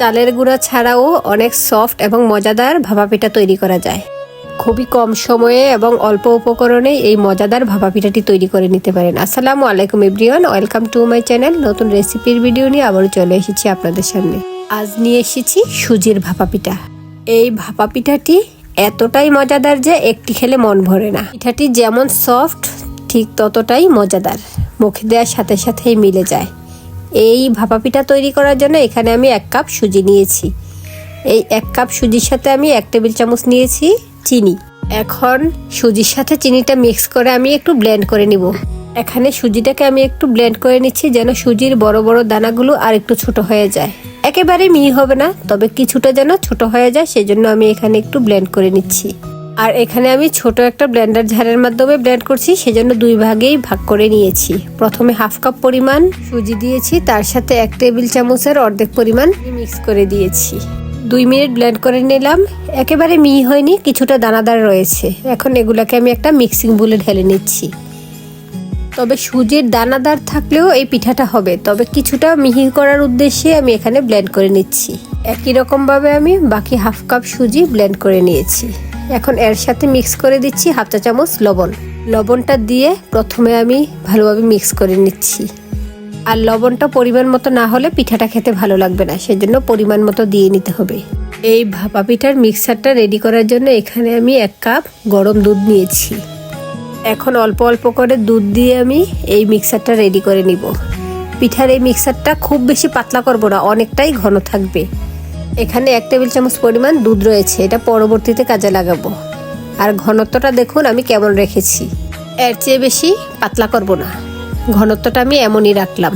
চালের গুঁড়া ছাড়াও অনেক সফট এবং মজাদার ভাপা পিঠা তৈরি করা যায়। খুবই কম সময়ে এবং অল্প উপকরণে এই মজাদার ভাপা পিঠাটি তৈরি করে নিতে পারেন। আসসালামু আলাইকুম everyone, welcome to my channel. নতুন রেসিপির ভিডিও নিয়ে আবারও চলে এসেছি আপনাদের সামনে। আজ নিয়ে এসেছি সুজির ভাপা পিঠা এই ভাপা পিঠাটি এতটাই মজাদার যে একটি খেলে মন ভরে না। পিঠাটি যেমন সফট, ঠিক ততটাই মজাদার। মুখে দেওয়ার সাথে সাথেই মিলে যায়। এই ভাপা পিঠা তৈরি করার জন্য এখানে আমি এক কাপ সুজি নিয়েছি। এই এক কাপ সুজির সাথে আমি এক টেবিল চামচ নিয়েছি চিনি। এখন সুজির সাথে চিনিটা মিক্স করে আমি একটু ব্লেন্ড করে নিব। এখানে সুজিটাকে আমি একটু ব্লেন্ড করে নিচ্ছি যেন সুজির বড় বড় দানাগুলো আর একটু ছোট হয়ে যায়। একেবারে মিহি হবে না, তবে কিছুটা যেন ছোট হয়ে যায়, সেজন্য আমি এখানে একটু ব্লেন্ড করে নিচ্ছি। আর এখানে আমি ছোট একটা ব্লেন্ডার ঝাড়ের মাধ্যমে ব্লেন্ড করছি, সেজন্য দুই ভাগেই ভাগ করে নিয়েছি। প্রথমে হাফ কাপ পরিমাণ সুজি দিয়েছি, তার সাথে এক টেবিল চামচের অর্ধেক পরিমাণ মিক্স করে দিয়েছি। দুই মিনিট ব্লেন্ড করে নিলাম। একেবারে মিহি হয়নি, কিছুটা দানাদার রয়েছে। এখন এগুলাকে আমি একটা মিক্সিং বুলে ঢেলে নিচ্ছি। তবে সুজির দানাদার থাকলেও এই পিঠাটা হবে, তবে কিছুটা মিহি করার উদ্দেশ্যে আমি এখানে ব্লেন্ড করে নিচ্ছি। একই রকমভাবে আমি বাকি হাফ কাপ সুজি ব্লেন্ড করে নিয়েছি। এখন এর সাথে মিক্স করে দিচ্ছি হাফ চা চামচ লবণ। লবণটা দিয়ে প্রথমে আমি ভালোভাবে মিক্স করে নিচ্ছি। আর লবণটা পরিমাণ মতো না হলে পিঠাটা খেতে ভালো লাগবে না, সেজন্য পরিমাণ মতো দিয়ে নিতে হবে। এই ভাপা পিঠার মিক্সারটা রেডি করার জন্য এখানে আমি এক কাপ গরম দুধ নিয়েছি। এখন অল্প অল্প করে দুধ দিয়ে আমি এই মিক্সারটা রেডি করে নিব। পিঠার এই মিক্সারটা খুব বেশি পাতলা করব না, অনেকটাই ঘন থাকবে। এখানে এক টেবিল চামচ পরিমাণ দুধ রয়েছে, এটা পরবর্তীতে কাজে লাগাবো। আর ঘনত্বটা দেখুন, আমি কেমন রেখেছি। এর চেয়ে বেশি পাতলা করব না। ঘনত্বটা আমি এমনই রাখলাম।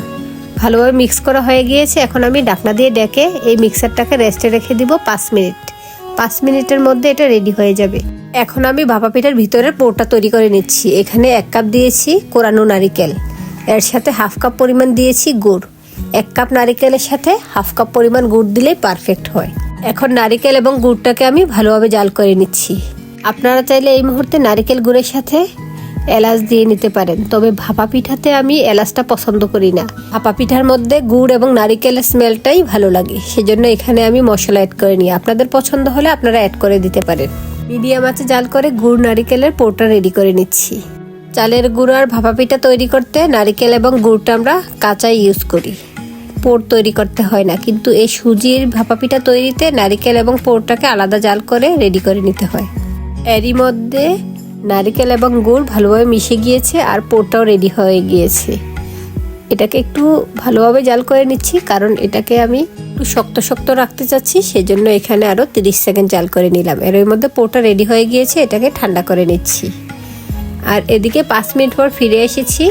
ভালোভাবে মিক্স করা হয়ে গিয়েছে, এখন আমি ডাকনা দিয়ে ডেকে এই মিক্সারটাকে রেস্টে রেখে দিব পাঁচ মিনিট। পাঁচ মিনিটের মধ্যে এটা রেডি হয়ে যাবে। এখন আমি ভাপা পিঠার ভিতরের পোরটা তৈরি করে নিচ্ছি। এখানে এক কাপ দিয়েছি কোরানো নারিকেল। এর সাথে হাফ কাপ পরিমাণ দিয়েছি গুড়। এক কাপ নারিকেলের সাথে হাফ কাপ পরিমাণ গুড় দিলেই পারফেক্ট হয়। এখন নারিকেল এবং গুড়টাকে আমি ভালোভাবে জাল করে নিচ্ছি। আপনারা চাইলে এই মুহূর্তে নারিকেল গুড়ের সাথে এলাচ দিয়ে নিতে পারেন, তবে ভাপা পিঠাতে আমি এলাচটা পছন্দ করি না। ভাপা পিঠার মধ্যে গুড় এবং নারিকেলের স্মেলটাই ভালো লাগে, সেজন্য এখানে আমি মশলা অ্যাড করে নিই। আপনাদের পছন্দ হলে আপনারা অ্যাড করে দিতে পারেন। মিডিয়াম আছে জাল করে গুড় নারিকেলের পোটা রেডি করে নিচ্ছি। চালের গুঁড়ো আর ভাপা পিঠা তৈরি করতে নারিকেল এবং গুড়টা আমরা কাঁচাই ইউজ করি। পোর তৈরি করতে হয় না, কিন্তু এই সুজির ভাপা পিঠা তৈরিতে নারিকেল এবং পোরটাকে আলাদা জাল করে রেডি করে নিতে হয়। এরই মধ্যে নারিকেল এবং গুড় ভালোভাবে মিশে গিয়েছে আর পোরটাও রেডি হয়ে গিয়েছে। এটাকে একটু ভালোভাবে জাল করে নিচ্ছি, কারণ এটাকে আমি একটু শক্ত শক্ত রাখতে চাচ্ছি, সেজন্য এখানে আরও তিরিশ সেকেন্ড জাল করে নিলাম। এর মধ্যে পোরটা রেডি হয়ে গিয়েছে, এটাকে ঠান্ডা করে নিচ্ছি। আর এদিকে পাঁচ মিনিট পর ফিরে এসেছি,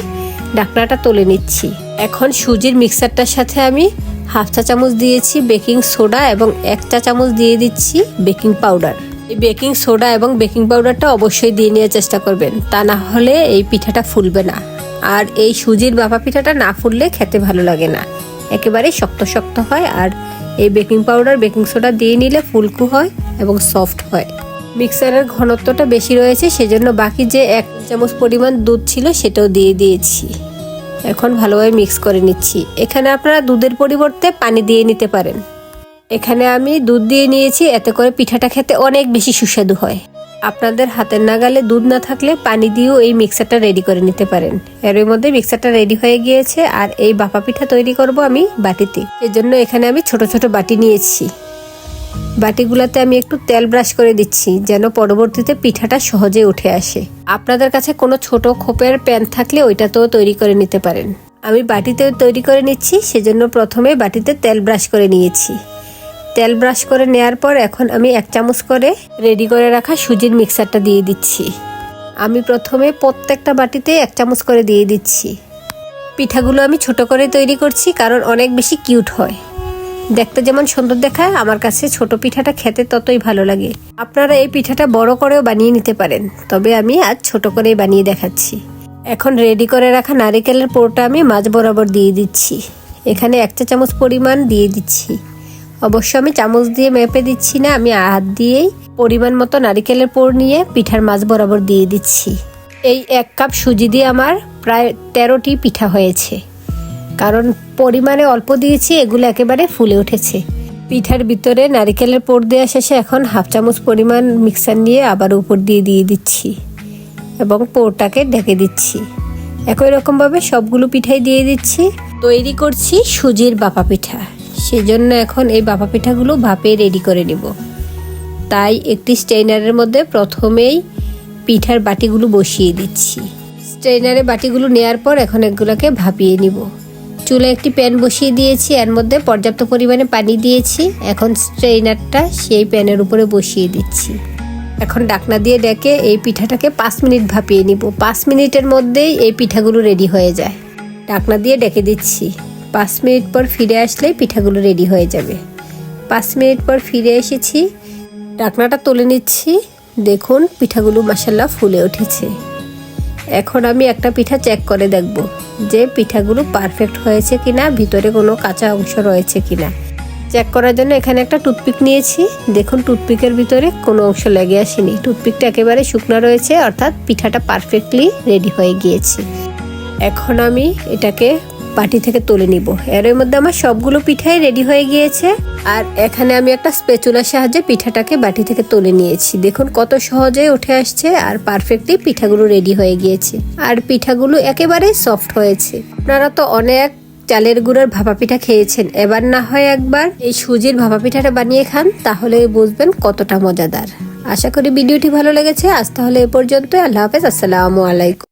ডাকনাটা তুলে নিচ্ছি। এখন সুজির মিক্সারটার সাথে আমি হাফ চা চামচ দিয়েছি বেকিং সোডা এবং এক চা চামচ দিয়ে দিচ্ছি বেকিং পাউডার। এই বেকিং সোডা এবং বেকিং পাউডারটা অবশ্যই দিয়ে নেওয়ার চেষ্টা করবেন, তা না হলে এই পিঠাটা ফুলবে না। আর এই সুজির বাপা পিঠাটা না ফুললে খেতে ভালো লাগে না। একেবারে শক্ত শক্ত হয় আর এই বেকিং পাউডার, বেকিং সোডা দিয়ে নিলে ফুলকু হয় এবং সফট হয়। মিক্সারের ঘনত্বটা বেশি রয়েছে, সেজন্য বাকি যে এক চামচ পরিমাণ দুধ ছিল সেটাও দিয়ে দিয়েছি। এখন ভালোভাবে মিক্স করে নিচ্ছি। এখানে আপনারা দুধের পরিবর্তে পানি দিয়ে নিতে পারেন। এখানে আমি দুধ দিয়ে নিয়েছি, এতে করে পিঠাটা খেতে অনেক বেশি সুস্বাদু হয়। আপনাদের হাতের নাগালে দুধ না থাকলে পানি দিয়েও এই মিক্সারটা রেডি করে নিতে পারেন। এর মধ্যে মিক্সারটা রেডি হয়ে গিয়েছে, আর এই বাপা পিঠা তৈরি করব আমি বাটিতে। এজন্য এখানে আমি ছোট ছোট বাটি নিয়েছি। বাটিগুলোতে আমি একটু তেল ব্রাশ করে দিচ্ছি, যেন পরবর্তীতে পিঠাটা সহজে উঠে আসে। আপনাদের কাছে কোনো ছোট খোপের প্যান থাকলে ওইটাতেও তৈরি করে নিতে পারেন। আমি বাটিতে তৈরি করে নিচ্ছি, সেজন্য প্রথমে বাটিতে তেল ব্রাশ করে নিয়েছি। তেল ব্রাশ করে নেয়ার পর এখন আমি এক চামচ করে রেডি করে রাখা সুজির মিক্সারটা দিয়ে দিচ্ছি। আমি প্রথমে প্রত্যেকটা বাটিতে এক চামচ করে দিয়ে দিচ্ছি। পিঠাগুলো আমি ছোট করে তৈরি করছি, কারণ অনেক বেশি কিউট হয়। দেখতে যেমন সুন্দর দেখায়, আমার কাছে ছোট পিঠাটা খেতে ততই ভালো লাগে। আপনারা এই পিঠাটা বড় করেও বানিয়ে নিতে পারেন, তবে আমি আজ ছোট করেই বানিয়ে দেখাচ্ছি। এখন রেডি করে রাখা নারিকেলের পোরটা আমি মাঝ বরাবর দিয়ে দিচ্ছি। এখানে এক চা চামচ পরিমাণ দিয়ে দিচ্ছি। অবশ্য আমি চামচ দিয়ে মেপে দিচ্ছি না, আমি হাত দিয়েই পরিমাণ মতো নারিকেলের পোর নিয়ে পিঠার মাঝ বরাবর দিয়ে দিচ্ছি। এই এক কাপ সুজি দিয়ে আমার প্রায় তেরোটি পিঠা হয়েছে। কারণ পরিমাণে অল্প দিয়েছি, এগুলো একেবারে ফুলে উঠেছে। পিঠার ভিতরে নারিকেলের পোর দেওয়া শেষে এখন হাফ চামচ পরিমাণ মিক্সার নিয়ে আবার উপর দিয়ে দিয়ে দিচ্ছি এবং পোরটাকে ঢেকে দিচ্ছি। একই রকমভাবে সবগুলো পিঠাই দিয়ে দিচ্ছি। তৈরি করছি সুজির বাপা পিঠা। সেজন্য এখন এই বাপা পিঠাগুলো ভাপে রেডি করে নিব। তাই একটি স্টেইনারের মধ্যে প্রথমেই পিঠার বাটিগুলো বসিয়ে দিচ্ছি। স্ট্রেনারে বাটিগুলো নেয়ার পর এখন এগুলোকে ভাপিয়ে নিব। চুলে একটি প্যান বসিয়ে দিয়েছি, এর মধ্যে পর্যাপ্ত পরিমাণে পানি দিয়েছি। এখন স্ট্রেইনারটা সেই প্যানের উপরে বসিয়ে দিচ্ছি। এখন ডাকনা দিয়ে ডেকে এই পিঠাটাকে পাঁচ মিনিট ভাপিয়ে নিব। পাঁচ মিনিটের মধ্যেই এই পিঠাগুলো রেডি হয়ে যায়। ডাকনা দিয়ে ডেকে দিচ্ছি। পাঁচ মিনিট পর ফিরে আসলেই পিঠাগুলো রেডি হয়ে যাবে। পাঁচ মিনিট পর ফিরে এসেছি। ডাকনাটা তুলে নিচ্ছি। দেখুন, পিঠাগুলো মাসাল্লাহ ফুলে উঠেছে। এখন আমি একটা পিঠা চেক করে দেখব যে পিঠাগুলো পারফেক্ট হয়েছে কিনা, ভিতরে কোনো কাঁচা অংশ রয়েছে কিনা। চেক করার জন্য এখানে একটা টুথপিক নিয়েছি। দেখুন টুথপিকের ভিতরে কোনো অংশ লেগে আসেনি। টুথপিকটা একেবারে শুকনো রয়েছে, অর্থাৎ পিঠাটা পারফেক্টলি রেডি হয়ে গিয়েছে। এখন আমি এটাকে বাটি থেকে তুলে নিব। এর মধ্যে আমার সবগুলো পিঠাই রেডি হয়ে গিয়েছে। আর এখানে আমি একটা স্পেচুলার সাহায্যে পিঠাটাকে বাটি থেকে তুলে নিয়েছি। দেখুন কত সহজে উঠে আসছে আর পারফেক্টলি পিঠাগুলো রেডি হয়ে গিয়েছে। আর পিঠাগুলো একেবারেই সফট হয়েছে। আপনারা তো অনেক চালের গুঁড়োর ভাপা পিঠা খেয়েছেন। এবার না হয় একবার এই সুজির ভাপা পিঠাটা বানিয়ে খান, তাহলে বুঝবেন কতটা মজাদার। আশা করি ভিডিওটি ভালো লেগেছে। আজ তাহলে এ পর্যন্ত আল্লাহ হাফেজ। আসসালামু আলাইকুম।